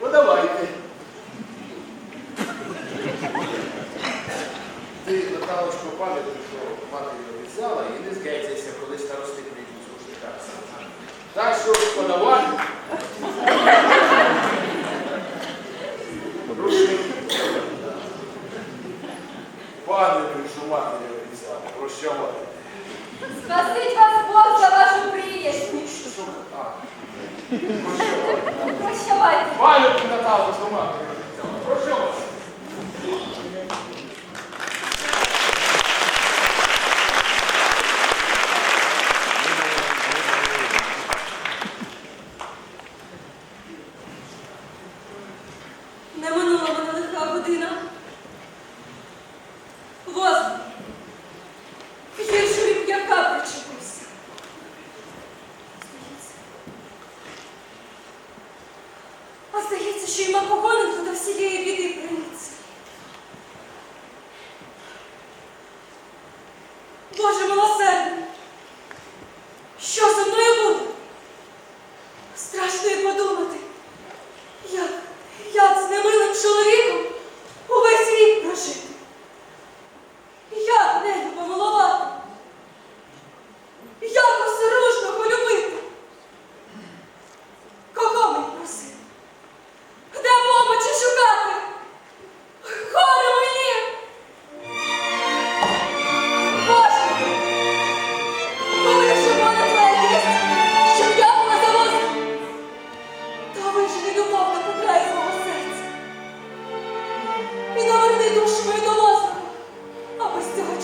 Подавайте. давайте. Ти Наталочку пам'ятаєш, що мати її обіцяла і не згадяться, коли старости прийдуть ну, служити так. Так що подавай. Пане, що мати обіцяла, Прощавати. Спасить вас Бог за Пам'ятку Наталу, що матері обіцяла. Не минула мене лиха година. А йма що й Макогоненко до всієї біди приніться. Боже милосердний, що зі мною буде?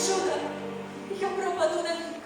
Жука, я пропаду навік.